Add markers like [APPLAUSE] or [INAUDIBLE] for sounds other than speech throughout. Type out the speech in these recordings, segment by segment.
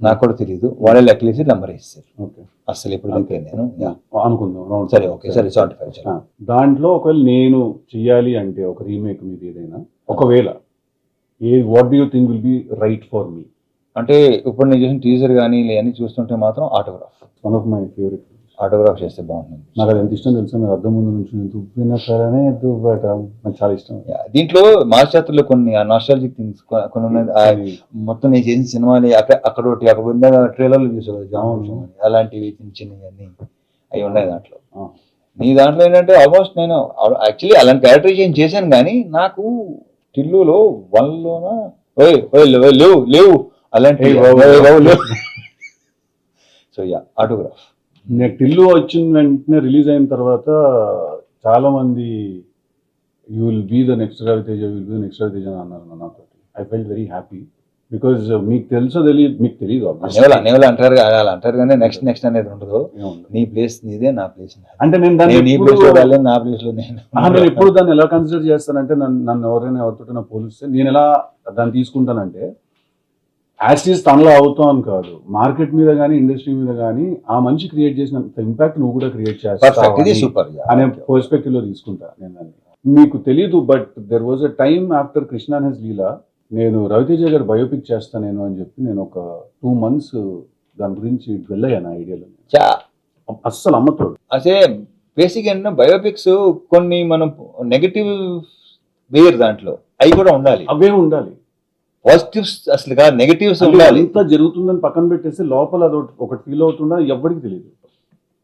నాకు కూడా తెలియదు వాళ్ళే లెక్కలేసి నెంబర్ ఇస్తారు ఓకే. అసలు ఇప్పుడు నేను. అనుకుందాం. సరే ఓకే. సరే సెవెంటీ ఫైవ్ ఆ, దాంట్లో ఒకవేళ నేను చెయ్యాలి అంటే ఒక రీమేక్ మీద ఏదైనా ఒకవేళ ఏ what do you think will be right for me అంటే ఇప్పుడు నేను చేసిన టీజర్ కానీ ఇవన్నీ చూస్తుంటే మాత్రం Autograph one of my favourite Autograph చేస్తే బాగుంటుంది. నాకు అది ఎంత ఇష్టం తెలుసా? మీరు అద్దం ముందు నుంచి దువ్విన సరనే దువ్వట. నాకు చాలా ఇష్టం. యా, దీంట్లో మాస్టర్ కొన్ని నాస్టాలజిక్ థింగ్స్ కొన్ని ఉన్నాయి మొత్తం నేను చేసిన సినిమాని అక్కడ అక్కడ ఒకటి అక్కడ ట్రైలర్లు చూసావు కదా జామ. అలాంటివి చిన్న చిన్నవి అవి ఉన్నాయి దాంట్లో. నీ దాంట్లో ఏంటంటే ఆల్మోస్ట్ నేను యాక్చువల్లీ అలాంటి క్యారెక్టరైజేషన్ చేశాను కానీ నాకు టిల్లులో వన్లోన ఓయ్ ఓయ్ లేవు లేవు. లేవు. అలాంటి. సో యా ఆటోగ్రాఫ్ నేను టిల్లు వచ్చిన వెంటనే రిలీజ్ అయిన తర్వాత చాలా మంది you will be the next Raviteja will be the next Raviteja అని అన్నారు నాతో I felt very happy because మీకు తెలుసో తెలియదు మీకు తెలియదు అంటారు అలా అంటారు కానీ నెక్స్ట్ నెక్స్ట్ అనేది ఉండదు. నీ ప్లేస్ నీదే నా ప్లేస్ అంటే నేను దాన్ని నేను నీ ప్లేస్లో వెళ్ళాను నా ప్లేస్లో నేను ఎప్పుడు దాన్ని ఎలా కన్సిడర్ చేస్తానంటే నన్ను నన్ను ఎవరైనా ఎవరితో పోలిస్తే నేను ఎలా దాన్ని తీసుకుంటానంటే యాస్టీస్ తనలో అవుతాం కాదు. మార్కెట్ మీద కానీ ఇండస్ట్రీ మీద కానీ ఆ మనిషి క్రియేట్ చేసినంత ఇంపాక్ట్ నువ్వు కూడా క్రియేట్ చేస్తావు సూపర్ అనే పర్స్పెక్టివ్లో తీసుకుంటా నేను మీకు తెలియదు but there was a time after Krishna he's Leela నేను రవితేజ గారు బయోపిక్ చేస్తా నేను అని చెప్పి నేను ఒక టూ మంత్స్ దాని గురించి వెళ్ళాను ఐడియాలో అస్సలు అమ్మతోడు. అసే బేసిక్ ఏంటంటే బయోపిక్స్ కొన్ని మనం నెగటివ్ వేయరు దాంట్లో. అవి కూడా ఉండాలి. అవే ఉండాలి. పాజిటివ్స్ అసలు నెగటివ్స్ ఉండాలి. అంతా జరుగుతుందని పక్కన పెట్టేసి లోపల అది ఒకటి- ఒకటి ఫీల్ అవుతుందా? ఎవరికి తెలియదు.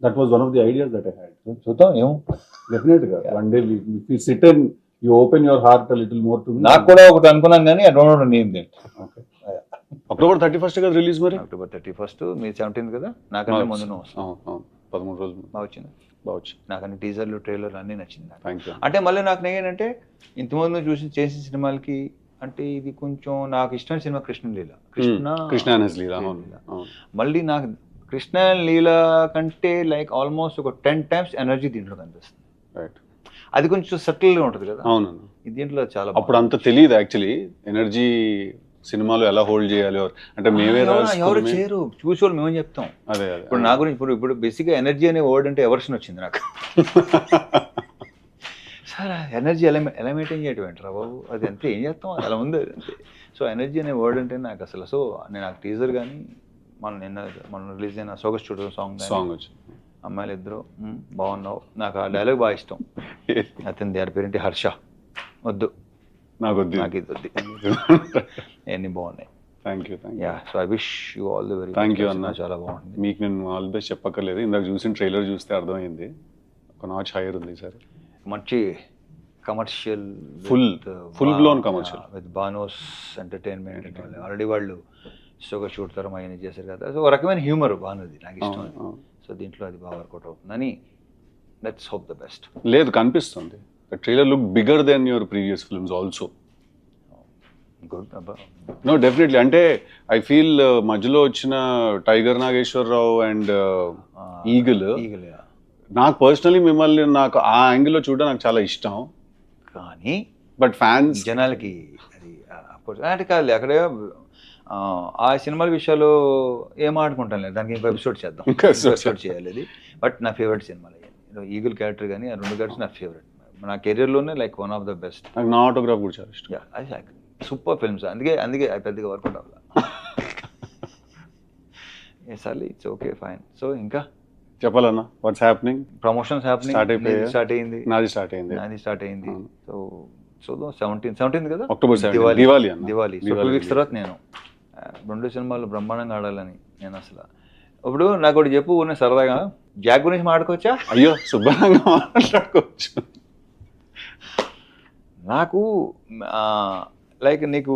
That was one of the ideas that I had చూద్దాం ఏమో. డెఫినెట్గా. One day sit and you open your heart little more to నాకు కూడా ఒకటి అనుకున్నాను కానీ I don't know name date October thirty first కదా రిలీజ్ మరి? అక్టోబర్ థర్టీ ఫస్ట్ మీ సెవెంటీన్త్ కదా నాకంటే ముందు. పదమూడు రోజులు బాగా వచ్చింది. బాగా వచ్చి నాకు అన్ని టీజర్లు ట్రైలర్లు అన్నీ నచ్చింది నాకు. థ్యాంక్ యూ అంటే మళ్ళీ నాకు ఏంటంటే ఇంతకుముందు చూసి చేసిన సినిమాలకి అంటే ఇది కొంచెం నాకు ఇష్టమైన సినిమా కృష్ణ లీల కృష్ణ కృష్ణ మళ్ళీ నాకు కృష్ణ లీల కంటే లైక్ ఆల్మోస్ట్ ఒక టెన్ టైమ్స్ ఎనర్జీ దీంట్లో కనిపిస్తుంది రైట్ అది కొంచెం సటిల్గా ఉంటుంది కదా. అవును. ఇది దీంట్లో చాలా అప్పుడు అంత తెలియదు యాక్చువల్లీ ఎనర్జీ సినిమాలో ఎలా హోల్డ్ చేయాలి అంటే మేమే ఎవరు- చేయరు. చూసేవాళ్ళు మేమేం చెప్తాం. అదే అదే. ఇప్పుడు నా గురించి ఇప్పుడు ఇప్పుడు బేసిక్గా ఎనర్జీ అనే వర్డ్ అంటే ఎవర్షన్ వచ్చింది నాకు. [LAUGHS] సార్ ఎనర్జీ ఎలా ఎలా మెయింటైన్ చేయటం ఏంట్రా బాబు? అది అంతే ఏం చేస్తాం? అది అలా ఉంది అంతే. సో ఎనర్జీ అనే వర్డ్ అంటే నాకు అసలు సో నేను నాకు టీజర్ కానీ మనం నిన్న మనం రిలీజ్ అయిన సోగస్ స్టూడియో సాంగ్ సాంగ్ వచ్చి అమ్మాయిలు ఇద్దరు "మ్, బాగున్నావు. నాకు ఆ డైలాగ్ బాగా ఇష్టం. అతని దాని పేరేంటి హర్ష. వద్దు. నాకు వద్దు నాకు ఇది వద్దు. అన్నీ బాగున్నాయి. Thank you thank you yeah so I wish you all the very Thank you, అన్న. చాలా బాగుంది. మీకు నేను ఆల్ బెస్ట్ చెప్పక్కర్లేదు. ఇందాక చూసిన ట్రైలర్ చూస్తే అర్థమైంది. ఒక నాచ్ హైయర్ ఉంది సార్. మంచి commercial Full- full blown commercial. With బానోస్ entertainment already వాళ్ళు షోగా షూట్ తరం అవన్నీ చేశారు కదా. సో ఒక రకమైన హ్యూమర్ బాగున్నది నాకు ఇష్టం. సో దీంట్లో అది బాగా వర్కౌట్ అవుతుందని లెట్స్ హోప్ ద బెస్ట్ లేదు కనిపిస్తుంది. Trailer look bigger than your previous films also good no definitely అంటే ఐ ఫీల్ మధ్యలో వచ్చిన Tiger Nageswararao and Eagle Eagle నాకు పర్సనలీ మిమ్మల్ని నాకు ఆ యాంగిల్లో చూడడం నాకు చాలా ఇష్టం. కానీ బట్ ఫ్యాన్స్ జనాలకి అది అప్పుడు అంటే కాదు అక్కడ ఆ, సినిమాల విషయాలు ఏం ఆడుకుంటాం లేదు. దానికి ఇంకో ఎపిసోడ్ చేద్దాం. ఎపిసోడ్ చేయాలి అది. బట్ నా ఫేవరెట్ సినిమాలు ఈగుల్ క్యారెక్టర్ కానీ ఆ రెండు క్యారెక్టర్స్ నా ఫేవరెట్ నా కెరీర్లోనే like one of the best నాకు నా ఆటోగ్రాఫ్ కూడా చాలా ఇష్టం. సూపర్ ఫిల్మ్స్ అందుకే అందుకే అది పెద్దగా వర్కౌట్ అవ్వాలి sorry it's okay fine so ఇంకా? చెప్పాలన్నా what's happening promotions Start happening అయిపోయాయా? స్టార్ట్ అయింది. నాది స్టార్ట్ అయింది. నాది స్టార్ట్ అయింది. సో చూద్దాం సెవెంటీన్ సెవెంటీన్ కదా? October Diwali so two weeks తర్వాత నేను రెండు సినిమాలు బ్రహ్మాండంగా ఆడాలని నేను అసలు. ఇప్పుడు నాకు ఒకటి చెప్పు ఊరినే సరదాగా. జాక్ గురించి మాట్లాడుకోవచ్చా? అయ్యో శుభ్రంగా మాట్లాడుకోవచ్చు. నాకు లైక్ నీకు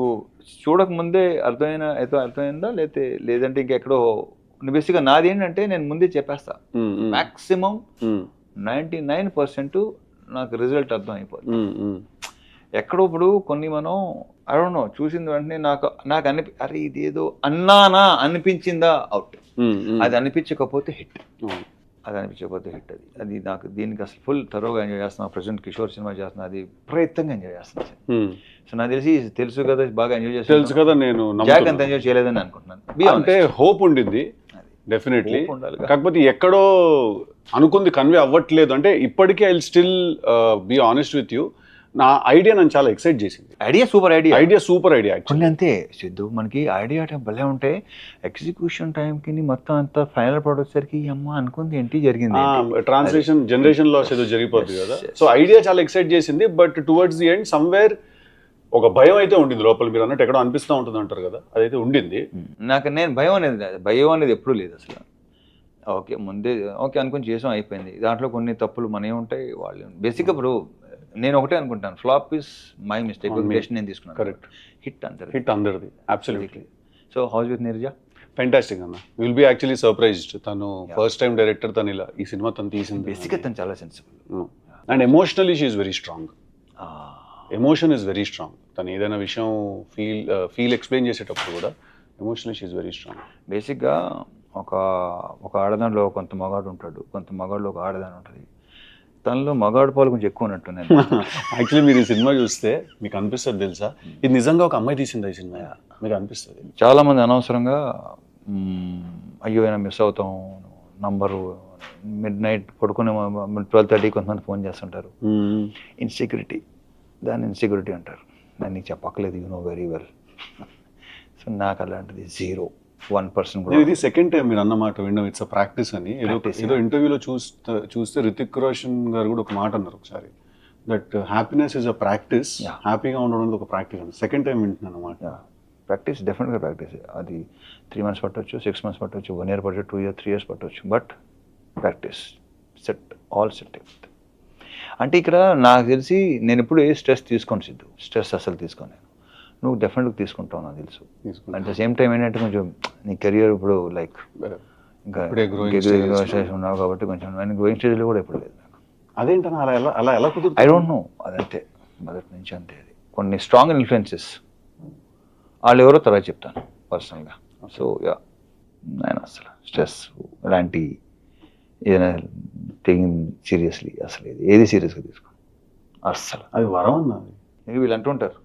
చూడక ముందే అర్థమైన ఏదో అర్థమైందా? లేతే లేదంటే ఇంకెక్కడో బేసిక్గా నాది ఏంటంటే నేను ముందే చెప్పేస్తా ఉమ్, నైంటీ నైన్ పర్సెంట్ నాకు రిజల్ట్ అర్థం అయిపోతుంది. ఎక్కడో ఇప్పుడు కొన్ని మనం నో చూసిన వెంటనే నాకు నాకు అనిపి అరే ఇదేదో అన్నానా అనిపించిందా అవుట్. అది అనిపించకపోతే హిట్. అది అనిపించకపోతే హిట్ అది అది నాకు దీనికి అసలు ఫుల్ తరోగా ఎంజాయ్ చేస్తున్నా ప్రజెంట్ కిషోర్ సినిమా చేస్తున్నా అది ప్రయత్నంగా ఎంజాయ్ చేస్తున్నాను Hmm. సో నాకు తెలిసి తెలుసు కదా బాగా ఎంజాయ్ తెలుసు కదా నేను జాక్. అంత ఎంజాయ్ చేయలేదని అనుకుంటున్నాను అంటే. హోప్ ఉండింది. డెఫినెట్లీ. కాకపోతే ఎక్కడో అనుకుంది కన్వే అవ్వట్లేదు. అంటే ఇప్పటికీ I still be honest with you నా ఐడియా నన్ను చాలా ఎక్సైట్ చేసింది. Idea super idea idea super idea కొన్ని అంతే సిద్ధు. మనకి ఐడియా టైం భలే ఉంటే ఎగ్జిక్యూషన్ టైంకి మొత్తం అంతా ఫైనల్ ప్రోడక్ట్ సరికి అమ్మ అనుకుంది ఏంటి జరిగింది? ట్రాన్స్లేషన్ జనరేషన్ లాస్ ఏదో జరిగిపోతుంది కదా. సో ఐడియా చాలా ఎక్సైట్ చేసింది but towards the end somewhere ఒక భయం అయితే ఉండింది లోపల మీరు అన్నట్టు ఎక్కడో అనిపిస్తూ ఉంటుంది అంటారు కదా అదైతే ఉండింది. నాకు నేను భయం అనేది. భయం అనేది ఎప్పుడూ లేదు అసలు. ఓకే ముందే ఓకే అనుకుని చేసాం అయిపోయింది. దాంట్లో కొన్ని తప్పులు మనే ఉంటాయి వాళ్ళు బేసిక్గా ఇప్పుడు నేను ఒకటే అనుకుంటాను flop is my mistake. Decision నేను తీసుకున్నాను. కరెక్ట్. హిట్ అంటారు హిట్ అందరిది absolutely so how's with Neeraja fantastic అన్న. విల్ బి యాక్చువల్లీ సర్ప్రైజ్డ్ తను. ఫస్ట్ టైం డైరెక్టర్ తను ఇలా ఈ సినిమా తను తీసింది. బేసిక్గా తను చాలా sensible and emotionally she's very strong emotion is very strong తను ఏదైనా విషయం ఫీల్ ఫీల్ ఎక్స్ప్లెయిన్ చేసేటప్పుడు కూడా ఎమోషనల్ షీఈ్ వెరీ స్ట్రాంగ్ బేసిక్గా ఒక ఒక ఆడదానిలో కొంత మగాడు ఉంటాడు. కొంత మగాడులో ఒక ఆడదాని ఉంటుంది. తనలో మగాడు పాలు కొంచెం ఎక్కువ ఉన్నట్టు నేను యాక్చువల్లీ [LAUGHS] మీరు ఈ సినిమా చూస్తే మీకు అనిపిస్తుంది తెలుసా? ఇది నిజంగా ఒక అమ్మాయి తీసిందా ఈ సినిమా? మీకు అనిపిస్తుంది? చాలా మంది అనవసరంగా అయ్యో అయినా మిస్ అవుతాం నంబరు మిడ్ నైట్ పడుకునే ట్వెల్వ్ థర్టీ కొంతమంది ఫోన్ చేస్తుంటారు. ఇన్సెక్యూరిటీ దాన్ని ఇన్సెక్యూరిటీ అంటారు. నేను నీకు చెప్పక్కలేదు you know very well so నాకు అలాంటిది జీరో వన్ పర్సెంట్ కూడా ఇది సెకండ్ టైం మీరు అన్నమాట విన్నాం ఇట్స్ అ ప్రాక్టీస్ అని. ఏదో ఏదో ఇంటర్వ్యూలో చూస్తే చూస్తే రితిక్ రోషన్ గారు కూడా ఒక మాట అన్నారు ఒకసారి. That happiness is a practice. హ్యాపీగా ఉండడం ఒక ప్రాక్టీస్ అని సెకండ్ టైం వింటున్నాను అనమాట ప్రాక్టీస్ డెఫినెట్గా ప్రాక్టీస్ అది త్రీ మంత్స్ పట్టవచ్చు సిక్స్ మంత్స్ పట్టవచ్చు వన్ ఇయర్ పట్టవచ్చు టూ ఇయర్ త్రీ ఇయర్స్ పట్టవచ్చు but practice set all set అంటే ఇక్కడ నాకు తెలిసి నేను ఎప్పుడు ఏ స్ట్రెస్ తీసుకోను సిద్ధు. స్ట్రెస్ అసలు తీసుకోను నేను. నువ్వు డెఫినెట్గా తీసుకుంటావు నాకు తెలుసు. అట్ ద సేమ్ టైం ఏంటంటే కొంచెం నీ కెరియర్ ఇప్పుడు లైక్ ఇంకా ఉన్నావు కాబట్టి కొంచెం నేను గ్రోయింగ్ స్టేజ్లో కూడా ఎప్పుడు లేదు నాకు. అదేంటన్నా అలా ఎలా అలా ఎలా ఐ డోంట్ నో అదంతే. మొదటి నుంచి అంతే అది. కొన్ని స్ట్రాంగ్ ఇన్ఫ్లుయెన్సెస్ వాళ్ళు ఎవరో తర్వాత చెప్తాను పర్సనల్గా సో యా నేను అసలు స్ట్రెస్ ఇలాంటి ఏదైనా తెగిన సీరియస్లీ అసలు ఇది ఏది సీరియస్గా తీసుకో. అస్సలు. అది వరం అన్నది ఇంక వీళ్ళు అంటుంటారు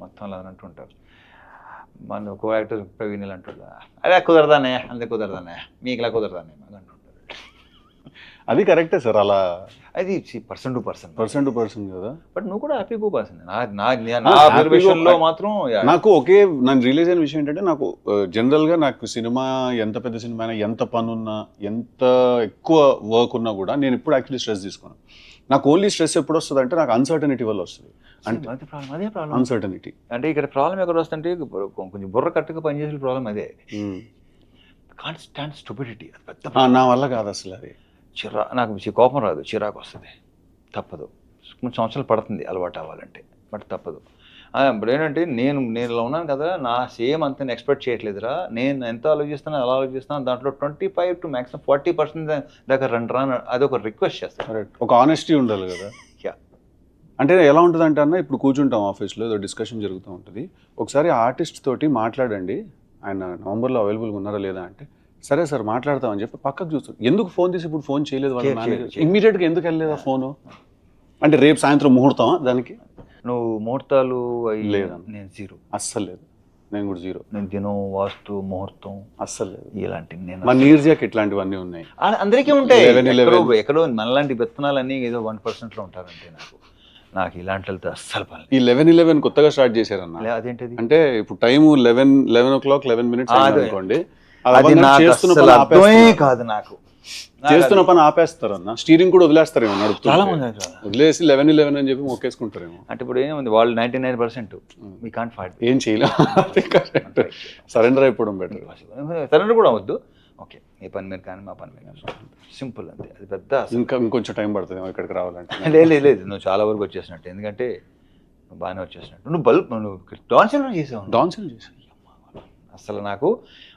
మొత్తం అలా అంటుంటారు మన కో యాక్టర్ ప్రవీణ్ అంటాడు అదే కుదరదానే అంతే కుదరదానే. మీకు ఇలా కుదరదానే అని అంటుంటారు అది కరెక్టే సార్ అలా అది person to person. Person to person కదా. బట్ నువ్వు కూడా హ్యాపీ గో పర్సన్. లో మాత్రం. నాకు ఒకే నన్ను రిలీజ్ అయిన విషయం ఏంటంటే నాకు జనరల్గా నాకు సినిమా ఎంత పెద్ద సినిమా అయినా ఎంత పని ఉన్నా ఎంత ఎక్కువ వర్క్ ఉన్నా కూడా నేను ఇప్పుడు యాక్చువల్లీ స్ట్రెస్ తీసుకోను నాకు ఓన్లీ స్ట్రెస్ ఎప్పుడు వస్తుంది అంటే నాకు అన్సర్టనిటీ వల్ల వస్తుంది. అంటే అదే ప్రాబ్లం అదే ప్రాబ్లం అన్సర్టనిటీ అంటే ఇక్కడ ప్రాబ్లం ఎక్కడ వస్తుంటే కొంచెం బుర్ర కట్టుగా పనిచేసే ప్రాబ్లం అదే. కాన్ స్టాండ్ స్టూపిడిటీ నా వల్ల కాదు అసలు అది. చిరా నాకు కోపం రాదు చిరాకు వస్తుంది. తప్పదు. కొన్ని సంవత్సరాలు పడుతుంది అలవాటు అవ్వాలంటే బట్ తప్పదు. ఇప్పుడు ఏంటంటే నేను నేను ఇలా ఉన్నాను కదా నా సేమ్ అంత ఎక్స్పెక్ట్ చేయట్లేదురా. నేను ఎంత ఆలోచిస్తానో అలా ఆలోచిస్తాను దాంట్లో twenty five to maximum forty percent దాకా రండి రా అని అదొక రిక్వెస్ట్ చేస్తాను ఒక ఆనెస్టీ ఉండాలి కదా. Yeah. అంటే ఎలా ఉంటుంది అంటే అన్న ఇప్పుడు కూర్చుంటాం ఆఫీస్లో ఏదో డిస్కషన్ జరుగుతూ ఉంటుంది. ఒకసారి ఆర్టిస్ట్ తోటి మాట్లాడండి. ఆయన నవంబర్లో అవైలబుల్గా ఉన్నారా లేదా అంటే సరే సార్ మాట్లాడతామని చెప్పి పక్కకు చూస్తాడు ఎందుకు ఫోన్ తీసి ఇప్పుడు ఫోన్ చేయలేదు వాళ్ళ మేనేజర్. ఇమ్మీడియట్గా ఎందుకు వెళ్ళలేదా ఫోను? అంటే రేపు సాయంత్రం ముహూర్తమా దానికి? నువ్వు ముహూర్తాలు లేదన్న. నేను జీరో అస్సలు లేదు. నేను కూడా జీరో నేను దినం వాస్తు ముహూర్తం అస్సలు లేదు. ఇలాంటివి నేను మా నీర్జాకి ఇట్లాంటివన్నీ ఉన్నాయి. ఆ- అందరికీ ఉంటాయి. 11, 11. ఎక్కడో మనలాంటి విత్తనాలన్నీ ఏదో వన్ పర్సెంట్లో ఉంటారంటే నాకు. నాకు ఇలాంటి వెళ్తే అస్సలు పని లేదు. ఈ లెవెన్ ఇలెవెన్ కొత్తగా స్టార్ట్ చేశారన్న. అదేంటిది? అంటే ఇప్పుడు time eleven eleven o'clock eleven minutes ఆ. అనుకోండి. అది నాకు అర్థమే. కాదు నాకు. చేస్తున్న పని ఆపేస్తారన్న. స్టీరింగ్ కూడా వదిలేస్తారేమో. చాలా మంది. వదిలేసి లెవెన్ ఇలెవెన్ అని చెప్పి మొక్కేసుకుంటారేమో. అంటే ఇప్పుడు ఏముంది? వాళ్ళు ninety nine percent we can't fight ఏం చేయలేము సరెండర్ అయిపోవడం బెటర్ సరెండర్ కూడా అవద్దు ఓకే మీ పని మీరు కానీ మా పని మీరు సింపుల్ అంతే. అది పెద్ద ఇంకా ఇంకొంచెం టైం పడుతుంది ఇక్కడికి రావాలంటే. [LAUGHS] లేదు లేదు, లేదు. నువ్వు చాలా వరకు వచ్చేసినట్టు. ఎందుకంటే బాగానే వచ్చేసినట్టు. నువ్వు బల్బ్ నువ్వు డాన్సర్ చేసావు డాన్సింగ్ చేసి అసలు నాకు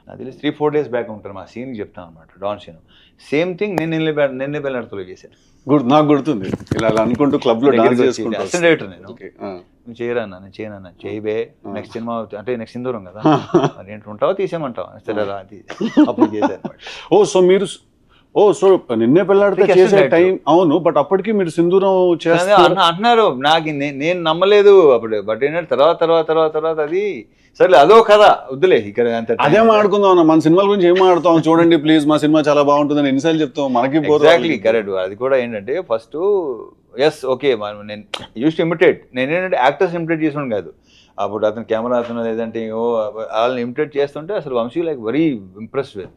నాకు తెలిసి త్రీ ఫోర్ డేస్ బ్యాక్ ఉంటాను మా సీన్కి చెప్తాను అనమాట డాన్ సీన్ సేమ్ థింగ్ నేను నిన్న నిన్న బెల్లడతలో చేశాను. గుర్తు నాకు గుర్తుంది. ఇలా అనుకుంటూ క్లబ్లో director నేను. నువ్వు చేయరా అన్న? నేను చేయబే. నెక్స్ట్ సినిమా అంటే నెక్స్ట్ సిందూరం కదా. మరి ఏంటి ఉంటావా తీసేయమంటావా? సరే రా అది [LAUGHS] అప్పుడు చేశాను ఓ సో మీరు ఓ సో నిన్నే పెళ్ళాడితే చేసే టైం అవును బట్ అప్పటికి మీరు సింధూరం అదే చేస్తారు. అంటున్నారు నాకు నేను నమ్మలేదు అప్పుడు బట్ ఏంటంటే తర్వాత తర్వాత తర్వాత తర్వాత అది సరే అదో కథ. వద్దులే ఇక్కడ అంత. అదే మాట్లాడుకుందాం మన సినిమాల గురించి ఏం మాట్లాడతాం? చూడండి ప్లీజ్ మా సినిమా చాలా బాగుంటుందని ఎన్నిసార్లు చెప్తాం. మనకి ఎగ్జాక్ట్లీ కరెక్ట్ అది కూడా ఏంటంటే ఫస్ట్ ఎస్ ఓకే మనం నేను యూస్ ఇమిటేట్ నేను ఏంటంటే యాక్టర్స్ ఇమిటేట్ చేసాను కాదు. అప్పుడు అతను కెమెరా అతను లేదంటే ఓ వాళ్ళని ఇమిటేట్ చేస్తుంటే అసలు Vamsi like very impress with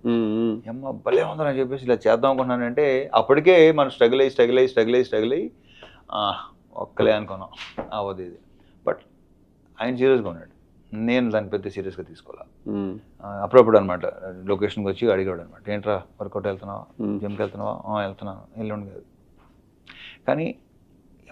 అమ్మ భలే ఉందని చెప్పేసి ఇలా చేద్దాం అనుకున్నానంటే అప్పటికే మనం స్ట్రగుల్ అయ్యి స్ట్రగుల్ అయ్యి స్ట్రగుల్ అయ్యి స్ట్రగుల్ అయ్యి ఒక్కలే అనుకున్నాం. అవ్వదు ఇది. బట్ ఆయన సీరియస్గా ఉన్నాడు. నేను దాన్ని పెద్ద సీరియస్గా తీసుకోవాలి? అప్పుడప్పుడు అనమాట లొకేషన్కి వచ్చి అడిగాడు అనమాట ఏంట్రా వర్కౌట్ వెళ్తున్నావా? జిమ్కి వెళ్తున్నావా? "ఆ, వెళ్తున్నాను. ఎల్లుండి కాదు కానీ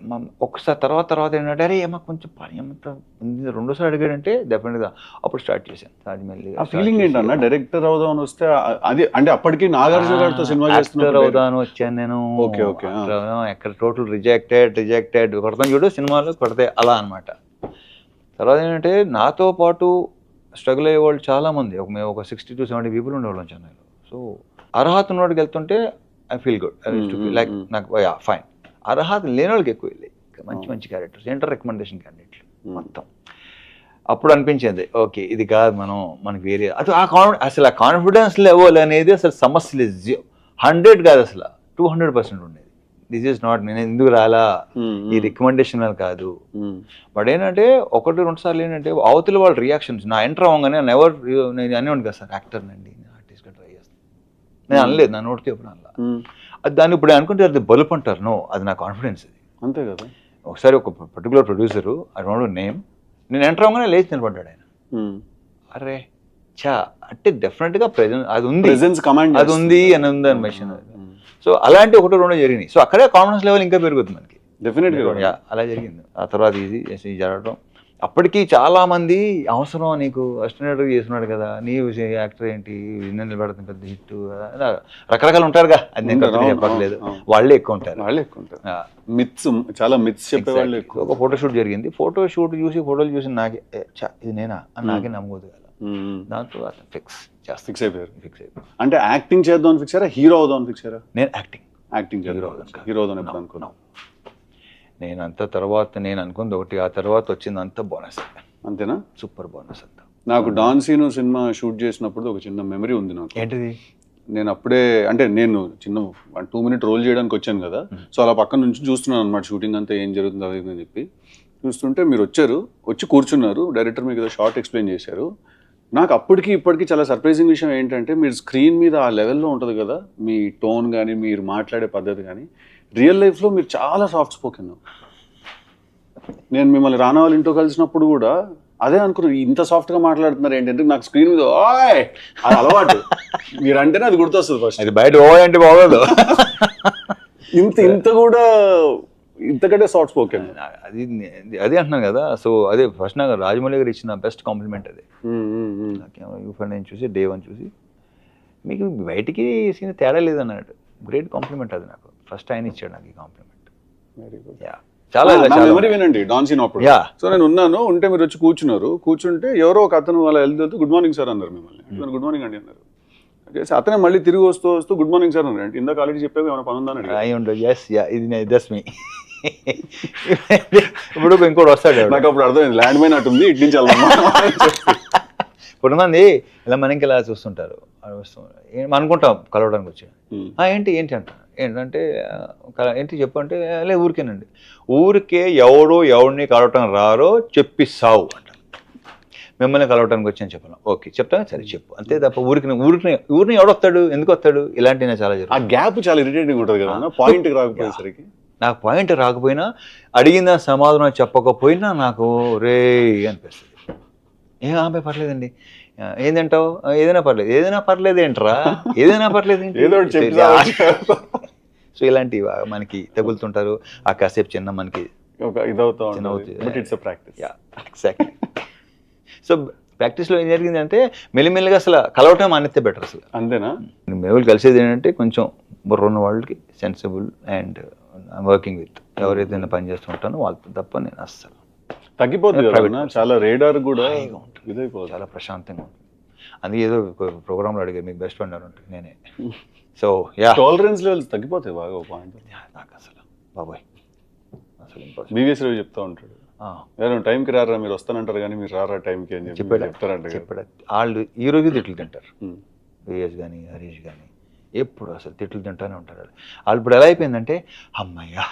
అమ్మ ఒక్కసారి తర్వాత తర్వాత ఏంటంటే అరే ఏమో కొంచెం పని ఏమంత ఉంది." రెండోసారి అడిగాడంటే డెఫినెట్గా అప్పుడు స్టార్ట్ చేశాను. మెల్లిగా ఆ ఫీలింగ్ ఏంటన్నా? డైరెక్టర్ అవుదాం అని వస్తే అది అంటే అప్పటికి నాగార్జున గారితో సినిమా చేస్తున్నప్పుడు అవుదాను వచ్చాను నేను. Actor అవుదాం, ఎక్కడ టోటల్ రిజెక్టెడ్ రిజెక్టెడ్ కొడతాం చూడు సినిమాలు కొడితే అలా అన్నమాట. తర్వాత ఏంటంటే నాతో పాటు స్ట్రగుల్ అయ్యే వాళ్ళు చాలా మంది ఒక మేము ఒక సిక్స్టీ టు సెవెంటీ పీపుల్ ఉండేవాళ్ళం చెన్నైలో. సో అర్హత ఉన్నోడికి వెళ్తుంటే I feel good I to Mm, like mm. నాకు యా ఫైన్ అర్హత లేని వాళ్ళకి ఎక్కువ వెళ్ళాయి మంచి మంచి క్యారెక్టర్స్ ఏంటర్ రికమెండేషన్ క్యాండిడేట్లు Mm. మొత్తం. అప్పుడు అనిపించింది ఓకే ఇది కాదు మనం మనకి వేరే అది ఆ కాన్ఫి అసలు ఆ కాన్ఫిడెన్స్ లెవెల్ అనేది అసలు సమస్య లేదు. హండ్రెడ్ కాదు అసలు. టూ హండ్రెడ్ పర్సెంట్ ఉండేది దిస్ ఈస్ నాట్ నేను ఎందుకు రాలా? ఈ రికమెండేషన్ అని కాదు. బట్ ఏంటంటే ఒకటి రెండు సార్లు ఏంటంటే అవతల వాళ్ళ రియాక్షన్స్ నా ఎంటర్ అవ్వగానే ఎవరు నేను అనేవాడిని కదా సార్ యాక్టర్ నండి నేను ఆర్టిస్ట్గా ట్రై చేస్తాను నేను అనలేదు నా నోటితో ఎప్పుడు అనలా. అది దాన్ని ఇప్పుడు అనుకుంటే అది బలుపు అంటారు నో అది నా కాన్ఫిడెన్స్ అది. అంతే కదా. ఒకసారి ఒక particular producer I don't name నేను ఎంటర్ అవ్వగానే లేచి నిలబడ్డాడు ఆయన. అరే చా అంటే డెఫినెట్గా ప్రెజెంట్ అది ఉంది. కమాండ్ అది ఉంది అని ఉంది అని మెన్షన్ సో అలాంటి ఒకటి రెండు జరిగినాయి. సో అక్కడే కాన్ఫిడెన్స్ లెవెల్ ఇంకా పెరుగుతుంది మనకి. డెఫినెట్గా యా, అలా జరిగింది. ఆ తర్వాత ఇది జరగడం అప్పటికి చాలా మంది అవసరం నీకు? అసిస్టెంట్ చేస్తున్నాడు కదా. నీ యాక్టర్ ఏంటి? నిన్న నిలబడుతుంది పెద్ద హిట్. రకరకాలు ఉంటారుగా. అది నేను చెప్పట్లేదు. వాళ్ళే ఎక్కువ ఉంటారు. వాళ్ళే ఎక్కువ ఉంటారు. మిత్స్ చాలా మిత్స్ చెప్పే వాళ్ళు exactly. ఎక్కువ. ఒక ఫోటో షూట్ జరిగింది. ఫోటో షూట్ చూసి ఫోటోలు చూసి నాకే ఇది నేనా? అని నాకే నమ్మకూడదు కదా. దాంతో అతను ఫిక్స్ చేస్తాను ఫిక్స్ అయిపోయారు. ఫిక్స్ అయిపోయి అంటే యాక్టింగ్ చేద్దాం ఫిక్స్ హీరో అవుదాం ఫిక్స్ నేను యాక్టింగ్ యాక్టింగ్ కాదు. హీరో అవుదాం. ఎప్పుడు అనుకున్నాం. నేను అంత తర్వాత నేను అనుకుంది ఒకటి ఆ తర్వాత వచ్చింది అంత బోనస్ అంతేనా? సూపర్ బోనస్ అంతా. నాకు డాన్ సీను సినిమా షూట్ చేసినప్పుడు ఒక చిన్న మెమరీ ఉంది నాకు. ఏంటిది? నేను అప్పుడే అంటే నేను చిన్న టూ మినిట్ రోల్ చేయడానికి వచ్చాను కదా. సో అలా పక్కన నుంచి చూస్తున్నాను అనమాట షూటింగ్ అంతా ఏం జరుగుతుంది అని చెప్పి. చూస్తుంటే మీరు వచ్చారు వచ్చి కూర్చున్నారు. డైరెక్టర్ మీకు ఏదో షార్ట్ ఎక్స్ప్లెయిన్ చేశారు. నాకు అప్పటికి ఇప్పటికి చాలా సర్ప్రైజింగ్ విషయం ఏంటంటే మీరు స్క్రీన్ మీద ఆ లెవెల్లో ఉంటుంది కదా మీ టోన్ కానీ మీరు మాట్లాడే పద్ధతి కానీ రియల్ లైఫ్లో మీరు చాలా సాఫ్ట్ స్పోకెన్ నేను మిమ్మల్ని రానా వాళ్ళ ఇంట్లో కలిసినప్పుడు కూడా అదే అనుకున్నాను ఇంత సాఫ్ట్గా మాట్లాడుతున్నారు ఏంటంటే నాకు స్క్రీన్ మీద ఓయ్! అది అలవాటు. మీరు అంటేనే అది గుర్తొస్తుంది ఫస్ట్ అది బయట ఓ అంటే బాగోదు. ఇంత ఇంత కూడా ఇంతకంటే సాఫ్ట్ స్పోకెన్ అది అదే అంటున్నాను కదా. సో అదే ఫస్ట్ నాకు రాజమౌళి గారు ఇచ్చిన బెస్ట్ కాంప్లిమెంట్ అదే. యూఫర్ నేను చూసి డే వన్ చూసి మీకు బయటికి సీన్ తేడా లేదన్నాడు గ్రేట్ కాంప్లిమెంట్ అది నాకు. ఫస్ట్ ఆయన ఇచ్చాడు నాకు ఈ కాంప్లిమెంట్ వెరీ గుడ్ యా చాలా మెమరీ వినండి డాన్ సీన్ అప్పుడు. Yeah. సో నేను ఉన్నాను ఉంటే మీరు వచ్చి కూర్చున్నారు. కూర్చుంటే ఎవరో ఒక అతను వాళ్ళ వెళ్తూ గుడ్ మార్నింగ్ సార్ అన్నారు మిమ్మల్ని. గుడ్ మార్నింగ్ అండి అన్నారు. అతనే మళ్ళీ తిరిగి వస్తూ వస్తూ గుడ్ మార్నింగ్ సార్ అన్నారు ఇందాక ఆల్రెడీ చెప్పాక ఏమైనా పని ఉందని ఎస్ యా ఇది దస్ మీ ఇప్పుడు ఇంకోటి వస్తాడు. నాకు అప్పుడు అర్థమైంది ల్యాండ్ మైన్ అటు ఉంది ఇటు నుంచి చెప్పి. కొంతమంది ఇలా మనకి ఇలా చూస్తుంటారు? మనం అనుకుంటాం కలవడానికి వచ్చి. "ఆ, ఏంటి ఏంటి అంట? ఏంటంటే "ఆ, ఏంటి చెప్పు అంటే "ఆ, లే ఊరికేనండి. ఊరికే ఎవడో ఎవడిని కలవటం రారో చెప్పిస్తావు అంట. మిమ్మల్ని కలవటానికి వచ్చి అని చెప్పాను ఓకే చెప్తాను సరే చెప్పు. అంతే తప్ప ఊరికి ఊరికి ఊరిని ఎవడొస్తాడు? ఎందుకు వస్తాడు ఇలాంటివి నాకు చాలా ఆ జరుగుతుంది గ్యాప్ చాలా ఇరిటేటింగ్ ఉంటుంది కదా పాయింట్ రాకపోయేసరికి. నాకు పాయింట్ రాకపోయినా అడిగిన సమాధానం చెప్పకపోయినా నాకు రే అనిపిస్తుంది. ఏం ఆమె పర్లేదండి. ఆ, ఏం తింటావు "ఆ, ఏదైనా పర్లేదు. ఏదైనా పర్లేదు ఏంట్రా? ఏదైనా పర్లేదు ఏంటి?" ఏదో ఒకటి చెప్పి [LAUGHS] సో ఇలాంటివి మనకి తగులుతుంటారు. ఆ కాసేపు చిన్న మనకి సో ప్రాక్టీస్లో [LAUGHS] ఏం జరిగిందంటే మెల్లిమెల్లిగా అసలు కలవటం మానేస్తే బెటర్ అసలు. అంతేనా? మేము కలిసేది ఏంటంటే కొంచెం బుర్ర ఉన్న వాళ్ళకి సెన్సిబుల్ అండ్ వర్కింగ్ విత్ ఎవరైతే నేను పని చేస్తుంటానో వాళ్ళతో తప్ప నేను అస్సలు. తగ్గిపోతుంది కదా? చాలా రేడార్ కూడా. ఇదైపోతుంది చాలా ప్రశాంతంగా ఉంటుంది. అందుకే ఏదో ప్రోగ్రాంలో అడిగారు మీకు బెస్ట్ ఫ్రెండ్ అని ఉంటుంది నేనే. సో యా టాలరెన్స్ లెవెల్స్ తగ్గిపోతాయి బాగా ఒక పాయింట్ నాకు అసలు బాబాయ్. అసలు. బీవీఎస్ రవి చెప్తా ఉంటాడు. ఆ, ఎవరు టైంకి రారా? మీరు వస్తానంటారు కానీ మీరు రారా టైంకి? అని చెప్పి చెప్తారంట. చెప్పాడా. వాళ్ళు ఈ రోజు తిట్లు తింటారు. ఉమ్. విఎస్ కానీ హరీష్ కానీ ఎప్పుడు అసలు తిట్లు తింటానే ఉంటారు వాళ్ళు. వాళ్ళు ఇప్పుడు ఎలా అయిపోయిందంటే అమ్మయ్యా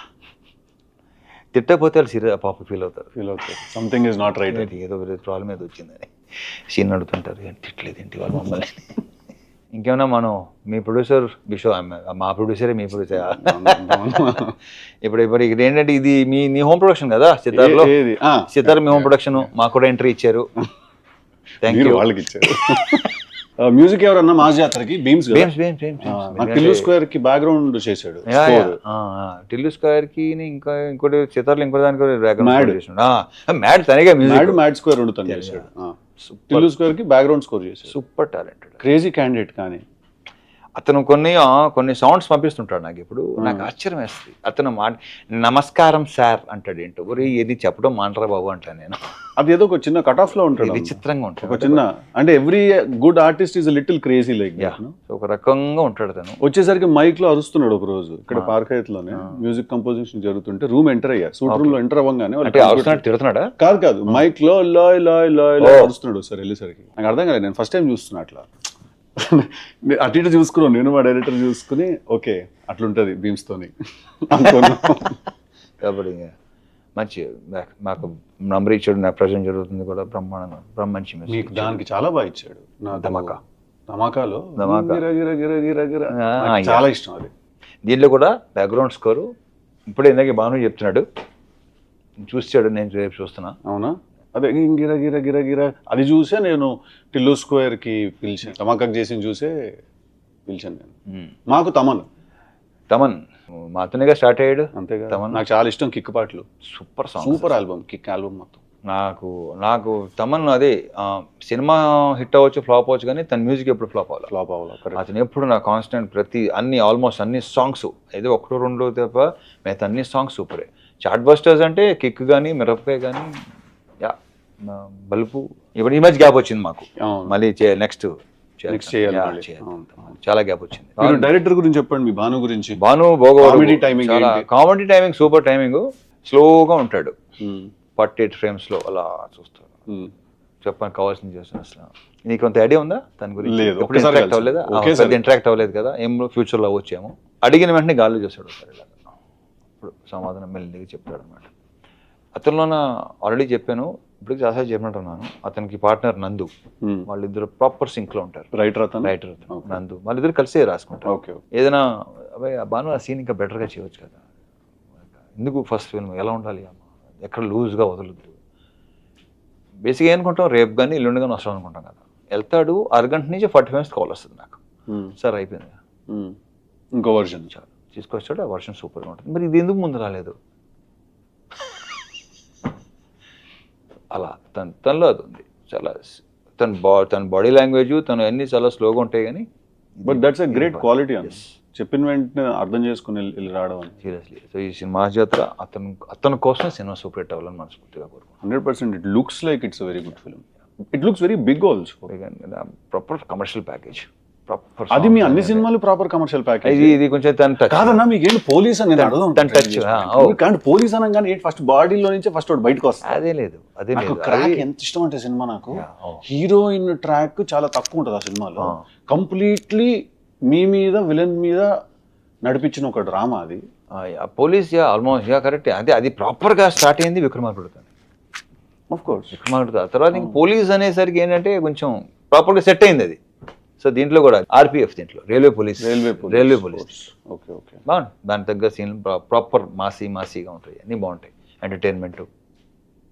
తిట్టకపోతే వాళ్ళు సీరియస్ పాప ఫీల్ అవుతారు. ఫీల్ అవుతారు. సంథింగ్ ఇస్ నాట్ రైట్ ఏదో ప్రాబ్లం ఏదో వచ్చిందని సీన్ అడుగుతుంటారు ఏంటి తిట్టలేదు ఏంటి వాళ్ళు మమ్మల్ని? ఇంకేమన్నా మనం మీ ప్రొడ్యూసర్ బిషో మా ప్రొడ్యూసరే మీ ప్రొడ్యూసర్ ఇప్పుడు ఇప్పుడు ఇక్కడ ఏంటంటే ఇది మీ నీ హోమ్ ప్రొడక్షన్ కదా సితార్లో సితార్ మీ హోమ్ ప్రొడక్షన్ మాకు కూడా ఎంట్రీ ఇచ్చారు. [LAUGHS] థ్యాంక్ యూ వాళ్ళకి ఇచ్చారు. [LAUGHS] మ్యూజిక్ ఎవరన్నా మాస్ జాతరకి? బీమ్స్ బేమ్స్ బేమ్స్ బేమ్స్ టిల్లు స్క్వేర్కి బ్యాక్గ్రౌండ్ చేశాడు. టిల్లు స్క్వేర్కి ఇంకా ఇంకోటి చిత్రాలు ఇంకో దానికి Mad. మ్యాడ్ తనగా మ్యాడ్ మ్యూజిక్ మ్యాడ్ స్క్వేర్ రెండు తను చేశాడు. టిల్లు స్క్వేర్కి బ్యాక్గ్రౌండ్ స్కోర్ చేశాడు. సూపర్ టాలెంటెడ్ క్రేజీ క్యాండిడేట్ కానీ. అతను కొన్ని కొన్ని సౌండ్స్ పంపిస్తుంటాడు నాకు ఇప్పుడు. నాకు ఆశ్చర్యం వేస్తుంది అతను మా నమస్కారం సార్ అంటాడు ఏంటో. ఒరే ఇది చెప్పడం మాంటరా బాబు అంటాను నేను. అది ఏదో ఒక చిన్న కట్ ఆఫ్లో ఉంటాడు. విచిత్రంగా ఒక ఉంటాడు. చిన్న అంటే every good artist is little crazy like ఒక రకంగా ఉంటాడు తను వచ్చేసరికి మైక్లో అరుస్తున్నాడు ఒక రోజు. ఇక్కడ పార్క్లోనే మ్యూజిక్ కంపోజిషన్ జరుగుతుంటే రూమ్ ఎంటర్ అయ్యా. సూట్ రూమ్లో ఎంటర్ అవ్వగానే తిడుతున్నాడా? కాదు కాదు. మైక్లో లాయ్ లాయ్ లాయ్ లాయ్ అరుస్తున్నాడు సార్ వెళ్ళేసరికి. నాకు అర్థం కాలేదు నేను ఫస్ట్ టైం చూస్తున్నా అట్లా. అటు ఇటు చూసుకున్నాను నేను మా డైరెక్టర్ చూసుకుని ఓకే అట్లుంటది బీమ్స్ తోని. అనుకున్నా. కాబట్టి ఇంకా మంచి మాకు- నంబర్ ఇచ్చాడు నాకు ప్రజెంట్ జరుగుతుంది కూడా బ్రహ్మాండంగా బ్రహ్మ మంచి message మీకు దానికి చాలా బాగా ఇచ్చాడు. నా ధమాకా. ధమాకాలో. చాలా ఇష్టం అది. దీంట్లో కూడా బ్యాక్గ్రౌండ్ స్కోరు ఇప్పుడే ఇందాక భాను చెప్తున్నాడు. చూసాడు నేను రేపు చూస్తున్నా. అవునా? అదే గిర గిర గిర గిర అది చూసే నేను టిల్లు స్క్వేర్కి పిలిచాను. ధమాకాకి చేసి చూసే పిలిచాను నేను. మాకు తమన్. తమన్. మా అతనిగా స్టార్ట్ అయ్యాడు? అంతేగా తమన్. నాకు చాలా ఇష్టం కిక్ పాటలు. Super song super album Kick album మొత్తం. నాకు నాకు తమన్ అదే సినిమా హిట్ అవ్వచ్చు ఫ్లాప్ అవ్వచ్చు కానీ తన మ్యూజిక్ ఎప్పుడు ఫ్లాప్ అవ్వాలి? ఫ్లాప్ అవ్వాలి? అతను ఎప్పుడు నా కాన్స్టెంట్ ప్రతి అన్ని ఆల్మోస్ట్ అన్ని సాంగ్స్ ఏదో ఒకటో రెండు తప్ప మిగతా అన్ని సాంగ్స్ సూపరే. చాట్ బస్టర్స్ అంటే కిక్ కానీ మిరపకాయ కానీ బలుపు ఇప్పుడు ఈ మధ్య గ్యాప్ వచ్చింది మాకు. మళ్ళీ నెక్స్ట్ చేయాలి. అవును. చాలా గ్యాప్ వచ్చింది డైరెక్టర్ గురించి చెప్పండి మీ భాను గురించి భాను చాలా ఏంటి? కామెడీ టైమింగ్ సూపర్ టైమింగ్ స్లోగా ఉంటాడు. ఫార్టీ ఎయిట్ ఫ్రేమ్స్లో అలా చూస్తాడు మ్మ్. చెప్పని కావాల్సింది చేస్తాను అసలు నీకు కొంత ఐడియా ఉందా దాని గురించి ఎప్పుడు ఇంటరాక్ట్. అవ్వలేదా. ఇంటరాక్ట్ అవ్వలేదు కదా ఏం ఫ్యూచర్లో వచ్చాము అడిగిన వెంటనే గాల్లో చేస్తాడు ఇప్పుడు సమాధానం మెల్లిగా చెప్తాడు అనమాట అతనిలో ఆల్రెడీ చెప్పాను ఇప్పుడు చాలాసార్లు చెప్పినట్టున్నాను అతనికి పార్ట్నర్ నందు. మ్మ్. వాళ్ళిద్దరు ప్రాపర్ సింక్లో ఉంటారు. రైటర్ అతను? రైటర్ నందు. వాళ్ళిద్దరు కలిసే రాసుకుంటారు. ఓకే ఏదైనా బాను ఆ సీన్ ఇంకా బెటర్గా చేయవచ్చు కదా. ఎందుకు ఫస్ట్ ఫిల్మ్ ఎలా ఉండాలి? అమ్మ ఎక్కడ లూజ్గా వదలద్దు. బేసిక్గా ఏమనుకుంటాం రేపు కానీ ఎల్లుండి కానీ వస్తాం అనుకుంటాం కదా. వెళ్తాడు అరగంట నుంచి ఫార్టీ మినిట్స్ కాల్ వస్తుంది నాకు. మ్మ్. సార్ అయిపోయింది. మ్మ్. ఇంకో వర్షన్ చాలు. తీసుకొచ్చాడు ఆ వర్షన్ సూపర్గా ఉంటుంది. మరి ఇది ఎందుకు ముందు రాలేదు? అలా. తన తనలో అది ఉంది. చాలా తన బా తన బాడీ లాంగ్వేజ్ తను అన్ని చాలా స్లోగా ఉంటాయి కానీ but that's a great quality అని చెప్పిన వెంటనే అర్థం చేసుకుని రావడం అని సీరియస్లీ సో ఈ సినిమా జాతర అతను అతని కోసం సినిమా సూపర్ హిట్ అవ్వాలని మనస్ఫూర్తిగా కోరుకుంటున్నాను. Hundred percent. It looks like it's very good film it looks very big also proper commercial package అది మీ అన్ని సినిమాలు ప్రాపర్ కమర్షియల్ ప్యాకేజ్ ఇది ఇది కొంచెం తన టచ్ కాదన్నా మీకు ఏంటి పోలీస్ అని నేను అడగను. తన ఓ. కానీ పోలీస్ అనగానే ఏంటి ఫస్ట్ బాడీలో నుంచే ఫస్ట్ వాడు బయటకు వస్తాడు. అదే లేదు అదే లేదు. క్రాక్ ఎంత ఇష్టం అంటే సినిమా నాకు. హీరోయిన్ ట్రాక్ చాలా తక్కువ ఉంటుంది ఆ సినిమాలో. కంప్లీట్లీ మీ మీద విలన్ మీద నడిపించిన ఒక డ్రామా అది. Police ya almost ya correct అదే అది ప్రాపర్గా స్టార్ట్ అయింది విక్రమార్కుడుతో ఆఫ్ కోర్స్ విక్రమార్కుడు తర్వాత ఇంక పోలీస్ అనేసరికి ఏంటంటే కొంచెం ప్రాపర్గా సెట్ అయింది అది. సో దీంట్లో కూడా ఆర్పిఎఫ్ దీంట్లో railway police railway police railway police okay okay బాగుంది. దాని తగ్గ సీన్ ప్రాపర్ మాసీ మాసీగా ఉంటాయి. అన్నీ బాగుంటాయి. ఎంటర్టైన్మెంట్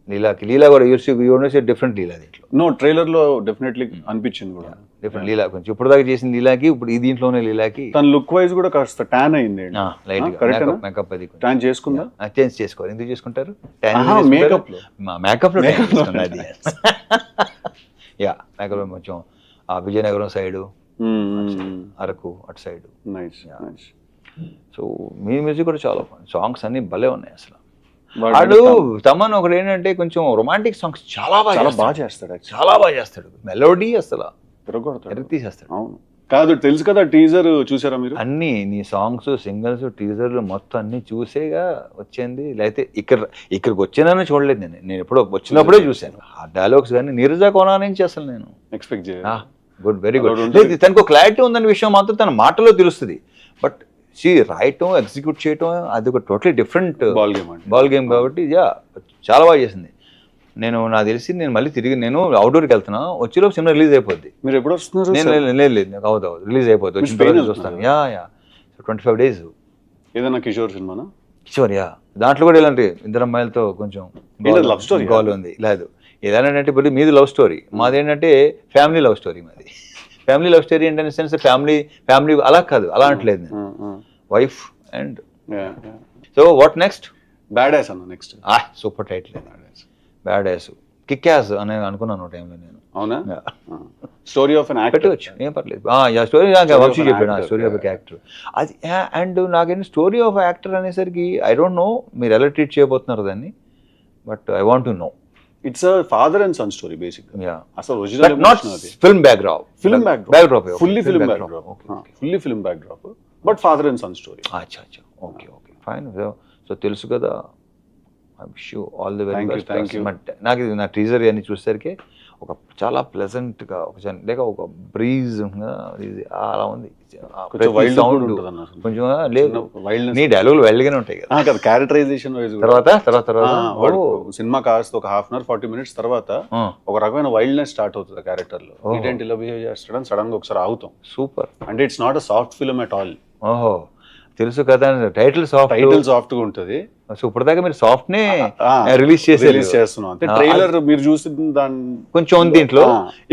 లీలాకి లీలా కూడా యూస్ యూనివర్స్ డిఫరెంట్ లీలా దీంట్లో. నో ట్రైలర్లో డెఫినెట్లీ అనిపించింది కూడా. డిఫరెంట్ లీలా కొంచెం. ఇప్పుడు దాకా చేసిన లీలాకి ఇప్పుడు ఈ దీంట్లోనే లీలాకి. తన లుక్ వైజ్ కూడా కాస్త ట్యాన్ అయింది. Light Ah, makeup? మేకప్ అది ట్యాన్ చేసుకుందా? చేంజ్ చేసుకోవాలి. ఎందుకు చేసుకుంటారు? Tan ఆహా, ఎందుకు చేసుకుంటారు? makeup లో. మా మేకప్లో అది యా మేకప్లో కొంచెం ఆ విజయనగరం సైడ్ అరకు అటు సైడ్. నైస్ నైస్ సో మీ మ్యూజిక్ కూడా చాలా సాంగ్స్ అన్ని భలే ఉన్నాయి అసలు. వాడు తమన్ ఒకటి ఏంటంటే కొంచెం రొమాంటిక్ సాంగ్స్ చాలా బాగా. బాగా చేస్తాడు. చాలా బాగా చేస్తాడు. మెలోడీ అసలు. తిరగొడతాడు. తీసేస్తాడు అవును. కాదు తెలుసు కదా టీజర్ చూసారా మీరు? అన్ని నీ సాంగ్స్ సింగిల్స్ టీజర్లు మొత్తం అన్ని చూసేగా వచ్చింది. లేకపోతే ఇక్కడ ఇక్కడికి వచ్చినానని చూడలేదు నేను. నేను ఎప్పుడో వచ్చినప్పుడే చూశాను. ఆ డైలాగ్స్ కానీ నీరజా కోనా నుంచి అసలు నేను. ఎక్స్పెక్ట్ చేయాలి గుడ్ వెరీ గుడ్ తనకు క్లారిటీ ఉందన్న విషయం మాత్రం తన మాటలో తెలుస్తుంది. బట్ షీ రాయటం ఎగ్జిక్యూట్ చేయటం అది ఒక totally different ball game ball game కాబట్టి యా చాలా బాగా చేసింది. నేను నాకు తెలిసి నేను మళ్ళీ తిరిగి నేను అవుట్డోర్కి వెళ్తున్నా వచ్చేలోపు సినిమా రిలీజ్ అయిపోద్ది. మీరు ఎప్పుడు వస్తున్నారు నేను లేదు లేదు నాకు అవుతుంది అవుతుంది రిలీజ్ అయిపోద్ది వచ్చిన చూస్తాను. Ya ya twenty five days ఏదైనా కిషోర్ సినిమానా? కిషోర్ యా దాంట్లో కూడా ఇలాంటి ఇద్దరు అమ్మాయిలతో కొంచెం? గోల్ ఉంది. లేదు. ఏదంటే ఇప్పుడు మీది లవ్ స్టోరీ మాది ఏంటంటే ఫ్యామిలీ లవ్ స్టోరీ మాది. ఫ్యామిలీ లవ్ స్టోరీ ఏంటంటే సెన్స్ ఫ్యామిలీ ఫ్యామిలీ అలా కాదు అలా అంటలేదు నేను. Wife and so what next? Bad ass అన్న నెక్స్ట్ ఆ super title. Bad ass kick ass అని అనుకున్నాను టైంలో నేను. అవునా. స్టోరీ ఆఫ్ అన్ యాక్టర్ పెట్టవచ్చు ఏం పర్లేదు. యా స్టోరీ నాకు వంశీ చెప్పాడు. Story of. యాక్టర్ అది అండ్ నాకేంటి స్టోరీ ఆఫ్ యాక్టర్ అనేసరికి ఐ డోంట్ నో మీరు ఎలా ట్రీట్ చేయబోతున్నారు దాన్ని but I want to know it's a father and son story basic అసలు original not film backdrop film back fully film backdrop fully film backdrop but father and son story అచ్చా అచ్చా okay okay fine so తెలుసు కదా? I wish you all the very Thank you, best. నాకు ఇది నా teaser అని చూసేసరికి ఒక చాలా ప్లెజెంట్గా ఒక లేక ఒక బ్రీజ్ అలా ఉంది. ఆ కొంచెం లేదు. నీ డైలాగులు వెళ్ళగానే ఉంటాయి కదా. కదా క్యారెక్టరైజేషన్ వైజ్ తర్వాత తర్వాత తర్వాత. సినిమా కాస్త ఒక half an hour forty minutes తర్వాత ఒక రకమైన వైల్డ్నెస్ స్టార్ట్ అవుతుంది క్యారెక్టర్లో. ఏంటంటే ఇలా బిహేవ్ చేస్తాడని సడన్గా ఒకసారి ఆగుతాం. సూపర్. అంటే it's not a soft film at all ఓహో. తెలుసు కదా టైటిల్ సాఫ్ట్. టైటిల్ సాఫ్ట్గా ఉంటుంది. సో ఇప్పటిదాకా మీరు సాఫ్ట్ నే రిలీజ్ చేసి రిలీజ్ చేస్తున్నాం. అంటే ట్రైలర్ మీరు చూసి దాని కొంచెం ఉంది దీంట్లో.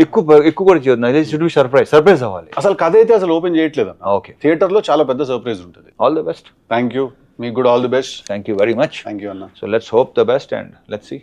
ఎక్కువ ఎక్కువ కూడా చేయొద్దు. షుడ్ బి సర్ప్రైజ్ సర్ప్రైజ్ అవ్వాలి. అసలు కథ అయితే అసలు ఓపెన్ చేయట్లేదు. ఓకే. థియేటర్లో చాలా పెద్ద సర్ప్రైజ్ ఉంటుంది. All the best thank you మీకు కూడా all the best thank you very much thank you అన్న. So let's hope the best and let's see